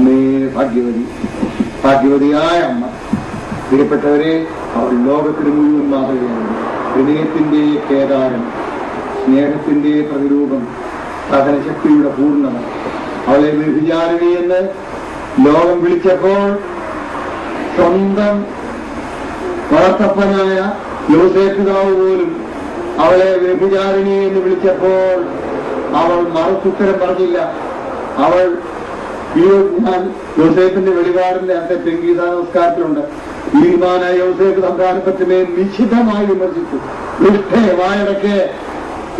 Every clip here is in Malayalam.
അമ്മേ ഭാഗ്യവതി. ഭാഗ്യവതിയായ അമ്മ. പ്രിയപ്പെട്ടവരെ അവർ ലോകത്തിന് മുഴുവൻ മാതൃകയാണ്. ഹൃദയത്തിന്റെ കേദാരം സ്നേഹത്തിന്റെ പ്രതിരൂപം സഹനശക്തിയുടെ പൂർണത. അവളെ വിഭിചാരണി എന്ന് ലോകം വിളിച്ചപ്പോൾ സ്വന്തം വളർത്തപ്പനായ യോസേപ്പിതാവ് പോലും അവളെ വ്യഭിചാരിണി എന്ന് വിളിച്ചപ്പോൾ അവൾ മറുത്തുത്തരം പറഞ്ഞില്ല. അവൾ ഈ ഞാൻ യോസേഫിന്റെ വെളിപാടിന്റെ അന്റെ പെങ്കീത നമസ്കാരത്തിലുണ്ട് ഈമാനായ യോസേഫ് സംസ്ഥാനപ്പറ്റിനെ നിശിതമായി വിമർശിച്ചു. ദുഷ്ടേ വായടക്കെ.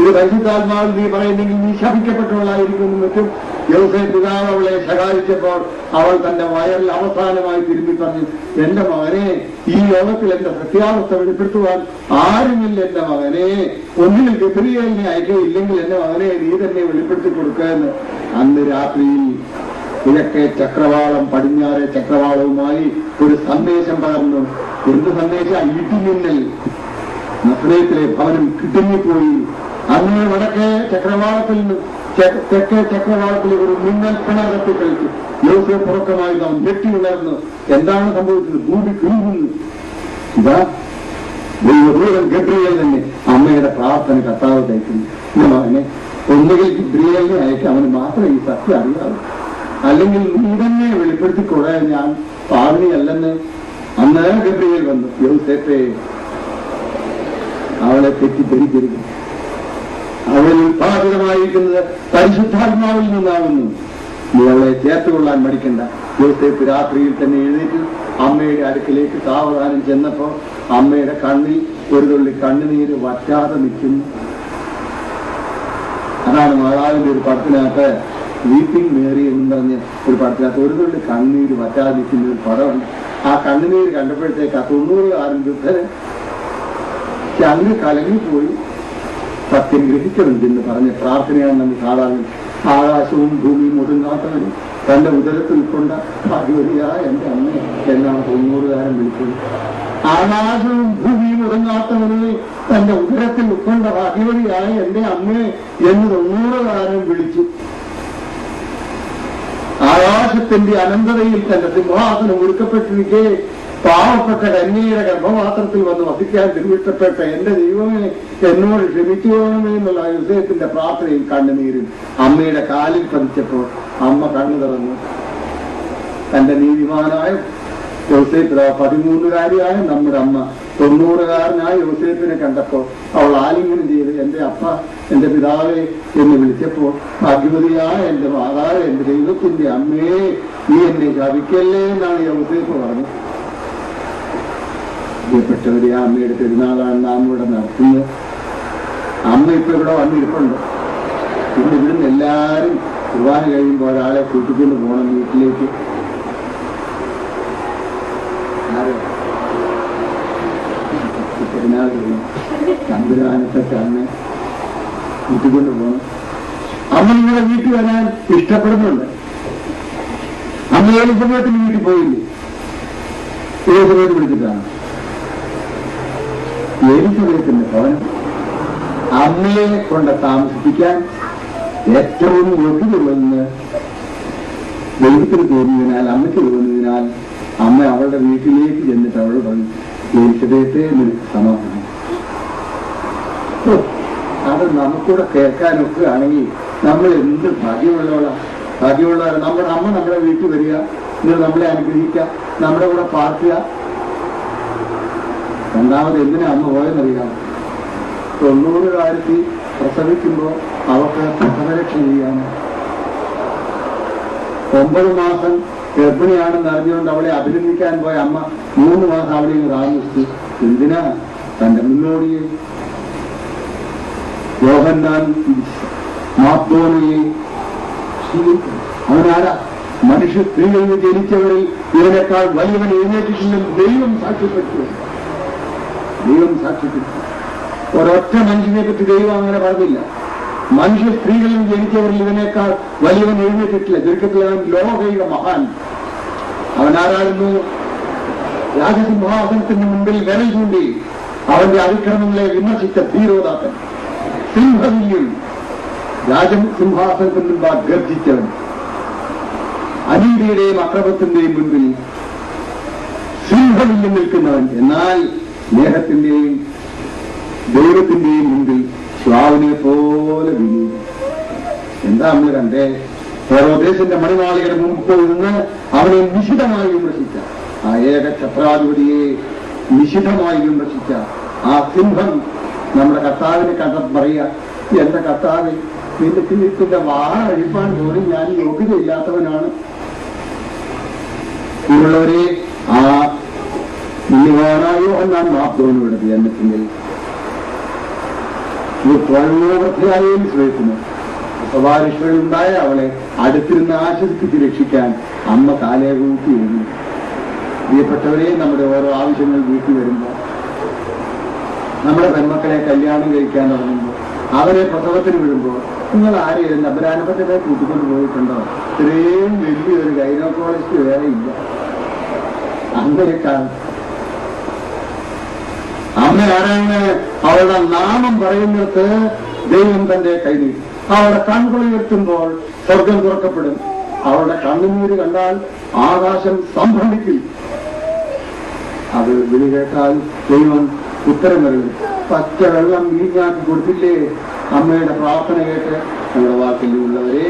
ഇത് പരിശുദ്ധാത്മാവിൽ നീ പറയുന്നെങ്കിൽ നീ ശപിക്കപ്പെട്ടവളായിരിക്കും മറ്റും യോസേഫ് പിതാവ് അവളെ ശകാരിച്ചപ്പോൾ അവൾ തന്റെ വയറിൽ അവസാനമായി തിരുമ്പി പറഞ്ഞു എന്റെ മകനെ ഈ ലോകത്തിൽ എന്റെ സത്യാവസ്ഥ വെളിപ്പെടുത്തുവാൻ ആരുമില്ല എന്റെ മകനെ. ഒന്നിനും ഗബ്രിയലിനെ അയക്കുകയില്ലെങ്കിൽ എന്റെ മകനെ നീ തന്നെ വെളിപ്പെടുത്തി കൊടുക്കുക എന്ന് അന്ന് രാത്രിയിൽ കിഴക്കേ ചക്രവാളം പടിഞ്ഞാറെ ചക്രവാളവുമായി ഒരു സന്ദേശം പകർന്നു. എന്ത് സന്ദേശം? ഇടിമിന്നൽ. നസ്രയത്തിലെ ഭവനം കിടുങ്ങിപ്പോയി. അങ്ങനെ വടക്കേ ചക്രവാളത്തിൽ നിന്ന് തെക്കേ ചക്രവാളത്തിലെ ഒരു മിന്നൽ പിണർത്തി കളിച്ചു. യോസഫ് പുറക്കമായി നാം ഞെട്ടി ഉണർന്നു. എന്താണ് സംഭവിച്ചത്? ഭൂമി കിഴുകുന്നു ഇതാ ദൈവദൂതൻ ഗബ്രിയൽ തന്നെ അമ്മയുടെ പ്രാർത്ഥന കത്താവ് തയ്ക്കുന്നു. എന്റെ മകനെ ഒന്നുകിൽ ഗബ്രിയലിനെ അയക്കാം അവന് മാത്രമേ ഈ സത്യം അറിയാവൂ. അല്ലെങ്കിൽ നീ തന്നെ വെളിപ്പെടുത്തിക്കൂടെ? ഞാൻ പാവനിയല്ലെന്ന് അന്ന് ഗബ്രിയേൽ വന്നു. യോസേപ്പേ അവളെ തെറ്റിദ്ധരിക്കരുത്. അവളിൽ ഉത്പാദിതമായിരിക്കുന്നത് പരിശുദ്ധാത്മാവിൽ നിന്നാകുന്നു. നീ അവളെ ചേർത്തുകൊള്ളാൻ മടിക്കണ്ട. യോസേപ്പ് രാത്രിയിൽ തന്നെ എഴുന്നേറ്റ് അമ്മയുടെ അടുക്കിലേക്ക് സാവധാനം ചെന്നപ്പോ അമ്മയുടെ കണ്ണിൽ ഒരു തുള്ളി കണ്ണുനീര് വറ്റാതെ നിൽക്കുന്നു. അതാണ് മാതാവിന്റെ ഒരു പടത്തിനകത്ത് വീപ്പിംഗ് മേറി എന്ന് പറഞ്ഞ് ഒരു പടത്തിനകത്ത് ഒരു തുള്ളി കണ്ണീര് വറ്റാതിരിക്കുന്ന ഒരു പടമുണ്ട്. ആ കണ്ണുനീര് കണ്ടപ്പോഴത്തേക്ക് ആ തൊണ്ണൂറുകാരൻ വൃദ്ധന് അങ്ങ് കലങ്ങിപ്പോയി സത്യം ഗ്രഹിക്കണമെന്ന് പറഞ്ഞ് പ്രാർത്ഥനയാണ് നമ്മൾ സാധാരണ ആകാശവും ഭൂമിയും ഒടുങ്ങാത്തവരും തന്റെ ഉദരത്തിൽ കൊണ്ട ഭാഗ്യവതിയ എന്റെ അമ്മ എന്നാണ് തൊണ്ണൂറുകാരൻ വിളിച്ചത്. ആകാശവും ഭൂമിയും ഒടുങ്ങാത്തവനെ തന്റെ ഉദരത്തിൽ ഉൾക്കൊണ്ട ഭാഗ്യവതിയായ എന്റെ അമ്മയെ എന്ന് തൊണ്ണൂറുകാരൻ വിളിച്ചു. ആകാശത്തിന്റെ അനന്തതയിൽ തന്റെ സിംഹാസനം ഒരുക്കപ്പെട്ടിരിക്കെ പാവപ്പെട്ട കന്യയുടെ ഗർഭപാത്രത്തിൽ വന്ന് വസിക്കാൻ തിരുവിട്ടപ്പെട്ട എന്റെ ദൈവമേ എന്നോട് ക്ഷമിച്ചുകൊള്ളണമേ എന്നുള്ള യുസേഫിന്റെ പ്രാർത്ഥനയിൽ കണ്ണുനീരും അമ്മയുടെ കാലിൽ പതിച്ചപ്പോൾ അമ്മ കണ്ണു തുറന്നു. തന്റെ നീതിമാനായ യോസേഫ് പതിമൂന്നുകാരിയായ നമ്മുടെ അമ്മ തൊണ്ണൂറുകാരനായ യോസേഫിനെ കണ്ടപ്പോൾ അവൾ ആലിംഗനം ചെയ്ത് എന്റെ അപ്പ എന്റെ പിതാവേ എന്ന് വിളിച്ചപ്പോൾ ഭാഗ്യവതിയായ എന്റെ മാതാവ് എന്റെ ദൈവത്തിന്റെ അമ്മേ നീ എന്നെ ശപിക്കല്ലേ എന്നാണ് യോസേഫ് പറഞ്ഞത് പ്രിയപ്പെട്ടവരെ ആ അമ്മയുടെ പെരുന്നാളാണ് നാം ഇവിടെ നടത്തുന്നത്. അമ്മ ഇപ്പൊ ഇവിടെ വന്നിരിപ്പുണ്ട്. പിന്നെ ഇവിടുന്ന് എല്ലാരും കുർബാന കഴിയുമ്പോൾ ഒരാളെ കൂട്ടിക്കൊണ്ട് പോകണം വീട്ടിലേക്ക്. കൂട്ടിക്കൊണ്ട് പോകണം അമ്മ നിങ്ങളെ വീട്ടിൽ വരാൻ ഇഷ്ടപ്പെടുന്നുണ്ട്. അമ്മ ഏത് സമയത്തിന് വീട്ടിൽ പോയില്ലേ? ഏത് സമയത്ത് വിളിച്ചിട്ടാണ് ഏലിസബത്തിന്റെ ഭവനം? അമ്മയെ കൊണ്ട് താമസിപ്പിക്കാൻ ഏറ്റവും യോഗ്യതയുള്ളതെന്ന് ദൈവത്തിന് തോന്നിയതിനാൽ അമ്മയ്ക്ക് തോന്നിയതിനാൽ അമ്മ അവളുടെ വീട്ടിലേക്ക് ചെന്നിട്ട് അവൾ പറഞ്ഞു ഏലിസബത്തെ നിനക്ക് സമാധാനം അത് നമുക്കൂടെ കേൾക്കാനൊക്കെ ആണെങ്കിൽ നമ്മൾ എന്ത് ഭാഗ്യമുള്ളവളാ. ഭാഗ്യമുള്ള നമ്മുടെ അമ്മ നമ്മുടെ വീട്ടിൽ വരിക എന്നിട്ട് നമ്മളെ അനുഗ്രഹിക്കുക നമ്മുടെ കൂടെ പാർക്കുക. രണ്ടാമത് എന്തിനാ അമ്മ പോയെന്നറിയാം തൊണ്ണൂറ് കാലത്ത് പ്രസവിക്കുമ്പോൾ അവർക്ക് പ്രസവരക്ഷ ചെയ്യാൻ ഒമ്പത് മാസം ഗർഭിണിയാണെന്ന് അറിഞ്ഞുകൊണ്ട് അവളെ അഭിനന്ദിക്കാൻ പോയ അമ്മ മൂന്ന് മാസം അവിടെ താമസിച്ചു. എന്തിനാ തന്റെ മുന്നോടിയെ യോഹന്നാൻ മാത്തോണിയെ. അവനാരാ? മനുഷ്യ സ്ത്രീകളിൽ നിന്ന് ജനിച്ചവരിൽ ഇവനേക്കാൾ വലിയവൻ എഴുന്നേറ്റിട്ടുണ്ടെന്ന് ദൈവം സാക്ഷ്യപ്പെട്ടു. ദൈവം സാക്ഷ്യപ്പെട്ടു. ഒരൊറ്റ മനുഷ്യനെ പറ്റി ദൈവം അങ്ങനെ പറഞ്ഞില്ല. മനുഷ്യ സ്ത്രീകളിൽ ജനിച്ചവരിൽ ഇവനേക്കാൾ വലിയവൻ എഴുന്നേറ്റിട്ടില്ല. ചുരുക്കത്തിൽ അവൻ ലോകയുടെ മഹാൻ. അവനാരായിരുന്നു? രാജസിംഹാസനത്തിന് മുമ്പിൽ വിരൽ ചൂണ്ടി അവന്റെ അതിക്രമങ്ങളെ വിമർശിച്ച ധീരോദാത്തൻ. സിംഹവില്യം രാജസിംഹാസനത്തിന് മുമ്പാ ഗർജിച്ചവൻ. അനീതിയുടെയും അക്രമത്തിന്റെയും മുൻപിൽ സിംഹമില്ല നിൽക്കുന്നവൻ. എന്നാൽ സ്നേഹത്തിന്റെയും ദൈവത്തിന്റെയും മുൻപിൽ സ്വാവിനെ പോലെ വിനി എന്താ നമ്മൾ കണ്ടേ ഹെറോദേശന്റെ മണിമാളികയുടെ മുമ്പ് നിന്ന് അവനെ നിശിതമായി വിമർശിച്ച. ആ ഏക ഛത്രാധിപതിയെ നിശിതമായി വിമർശിച്ച ആ സിംഹം നമ്മുടെ കർത്താവിനെ കഥ പറയുക എന്റെ കർത്താവ് നിന്റെ തീർത്തിന്റെ വാഴ അഴിപ്പാൻ പോലും ഞാൻ യോഗ്യതയില്ലാത്തവനാണ്. ഇവരെ ആ വേണായോ എന്നാണ് മാപ്തോനോട് ജന്മത്തിന്റെ ഈ പ്രയോഗവൃത്തിയായും ശ്രമിക്കുന്നു. സ്വഭാവിഷ്കളുണ്ടായ അവളെ അടുത്തിരുന്ന് ആശ്വസിപ്പിച്ച് രക്ഷിക്കാൻ അമ്മ കാലേ കൂട്ടി എഴുതി പ്രിയപ്പെട്ടവരെ നമ്മുടെ ഓരോ ആവശ്യങ്ങൾ വീട്ടിൽ വരുമ്പോൾ നമ്മുടെ പെൺമക്കളെ കല്യാണം കഴിക്കാൻ തുടങ്ങുമ്പോൾ അവരെ പ്രസവത്തിന് വിടുമ്പോൾ നിങ്ങൾ ആരെയും നബരാനുപറ്റത്തെ കൂട്ടിക്കൊണ്ട് പോയിട്ടുണ്ടോ? ഇത്രയും വലിയൊരു ഗൈനോക്കോളജിസ്റ്റ് വേറെ ഇല്ല. അങ്ങനെയൊക്കെ അമ്മ ആരാണ്? അവളുടെ നാമം പറയുന്നിടത്ത് ദൈവം തന്റെ കൈ നീട്ടി. അവളുടെ കൺകുളിയെത്തുമ്പോൾ സ്വർഗം തുറക്കപ്പെടും. അവളുടെ കണ്ണുനീര് കണ്ടാൽ ആകാശം സംഭവിക്കും അത് വിളി കേട്ടാൽ ദൈവം ഉത്തരം വരും പച്ച വെള്ളം വീഞ്ഞാക്കി കൊടുത്തില്ലേ? അമ്മയുടെ പ്രാർത്ഥന കേട്ട് നമ്മുടെ വാക്കിൽ ഉള്ളവരെ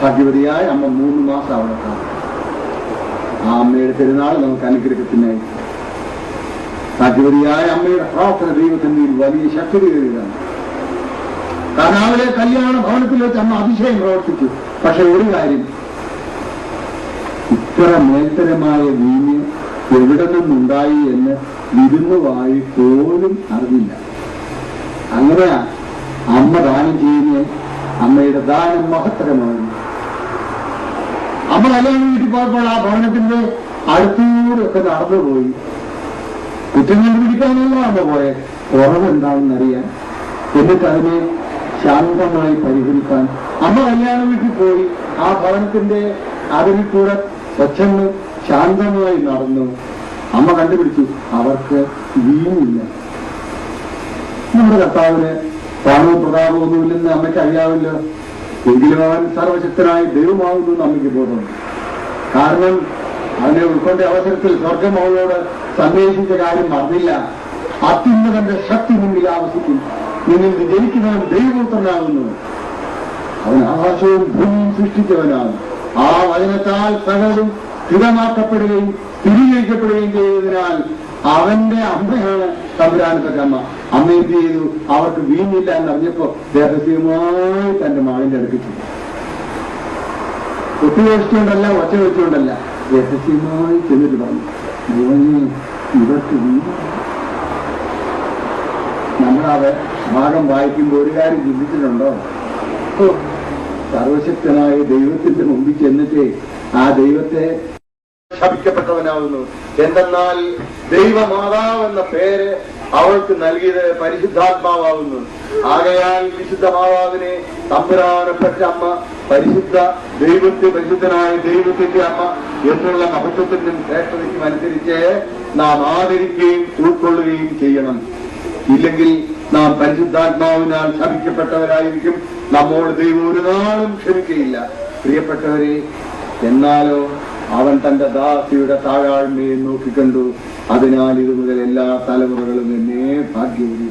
ഭാഗ്യവതിയായ അമ്മ മൂന്ന് മാസം അവിടെ ആ അമ്മയുടെ പെരുന്നാൾ നമുക്ക് അനുഗ്രഹത്തിനായി ഭാഗ്യവതിയായ അമ്മയുടെ പ്രാർത്ഥന ദൈവത്തിന്റെ വലിയ ശക്തി കയറിയതാണ്. കർണാവിലെ കല്യാണ ഭവനത്തിൽ വെച്ച് അമ്മ അതിശയം പ്രവർത്തിച്ചു. പക്ഷെ ഒരു കാര്യം ഇത്ര മേൽത്തരമായ വീഞ്ഞ് എവിടെ നിന്നുണ്ടായി എന്ന് വിരുന്നുവായി പോലും അറിഞ്ഞില്ല. അങ്ങനെയാ അമ്മ ദാനം ചെയ്യുന്ന അമ്മയുടെ ദാനം മഹത്തരമാണ്. അമ്മ കല്യാണം വീട്ടിൽ പോയപ്പോൾ ആ ഭവനത്തിന്റെ അടുത്തൂടെ ഒക്കെ നടന്നുപോയി. കുറ്റം കണ്ടുപിടിക്കാനല്ല അമ്മ പോയെ. കുറവുണ്ടാവുന്നറിയാൻ എന്നിട്ട് അതിനെ ശാന്തമായി പരിഹരിക്കാൻ. അമ്മ കല്യാണ വീട്ടിൽ പോയി. ആ ഭവനത്തിന്റെ അതിൽ കൂടെ സ്വച്ഛന്ന് ശാന്തമായി നടന്നു. അമ്മ കണ്ടുപിടിച്ചു. അവർക്ക് വീണില്ല നമ്മുടെ കർത്താവിന് പണവും പ്രതാപവും ഒന്നുമില്ലെന്ന് അമ്മയ്ക്ക് അറിയാവില്ല എങ്കിലും അവൻ സർവശക്തനായ ദൈവമാകുന്നു എന്ന് അമ്മയ്ക്ക് ബോധമുണ്ട്. കാരണം അവനെ ഉൾക്കൊണ്ട അവസരത്തിൽ സ്വർഗം അവളോട് സന്ദേശിച്ച കാര്യം മറന്നില്ല അത്യുന്നതന്റെ ശക്തി മുന്നിൽ ആവസിക്കും നിന്നിൽ വിജയിക്കുന്നവൻ ദൈവപുത്രനാകുന്നു. അവൻ ആകാശവും ഭൂമിയും സൃഷ്ടിച്ചവനാണ്. ആ വചനത്താൽ സകലും സ്ഥിരമാക്കപ്പെടുകയും സ്ഥിരീകരിക്കപ്പെടുകയും ചെയ്തതിനാൽ അവന്റെ അമ്മയാണ് തമ്പുരാനത്തെ അമ്മ അമ്മ എന്ത് ചെയ്തു? അവർക്ക് വീഞ്ഞില്ല എന്നറിഞ്ഞപ്പോ രഹസ്യമായി തന്റെ മകന്റെ അടുക്കി കുട്ടി വെച്ചുകൊണ്ടല്ല ഒച്ച വെച്ചുകൊണ്ടല്ല രഹസ്യമായി ചെന്നിട്ട് പറഞ്ഞു മോനെ ഇവർക്ക് നമ്മളത് ഭാഗം വായിക്കുമ്പോൾ ഒരു കാര്യം ചിന്തിച്ചിട്ടുണ്ടോ? സർവശക്തനായ ദൈവത്തിന്റെ മുമ്പിൽ ചെന്നിട്ട് ആ ദൈവത്തെ ശപിക്കപ്പെട്ടവനാവുന്നു. എന്തെന്നാൽ ദൈവമാതാവ് എന്ന പേര് അവൾക്ക് നൽകിയത് പരിശുദ്ധാത്മാവാകുന്നു. ആകയാൽ വിശുദ്ധ മാതാവിനെ തമ്പുരാനപ്പെട്ട അമ്മ പരിശുദ്ധ ദൈവത്തെ പരിശുദ്ധനായ ദൈവത്തിന്റെ അമ്മ എന്നുള്ള മഹത്വത്തിനും ശ്രേഷ്ഠതയ്ക്കും അനുസരിച്ച് നാം ആദരിക്കുകയും ഉൾക്കൊള്ളുകയും ചെയ്യണം. ഇല്ലെങ്കിൽ നാം പരിശുദ്ധാത്മാവിനാൽ ശപിക്കപ്പെട്ടവരായിരിക്കും. നമ്മോട് ദൈവം ഒരു നാളും ക്ഷമിക്കയില്ല. പ്രിയപ്പെട്ടവരെ എന്നാലോ അവൻ തന്റെ ദാസിയുടെ താഴാഴ്മയെ നോക്കിക്കണ്ടു അതിനാൽ ഇത് മുതൽ എല്ലാ തലമുറകളും എന്നെ ഭാഗ്യവതി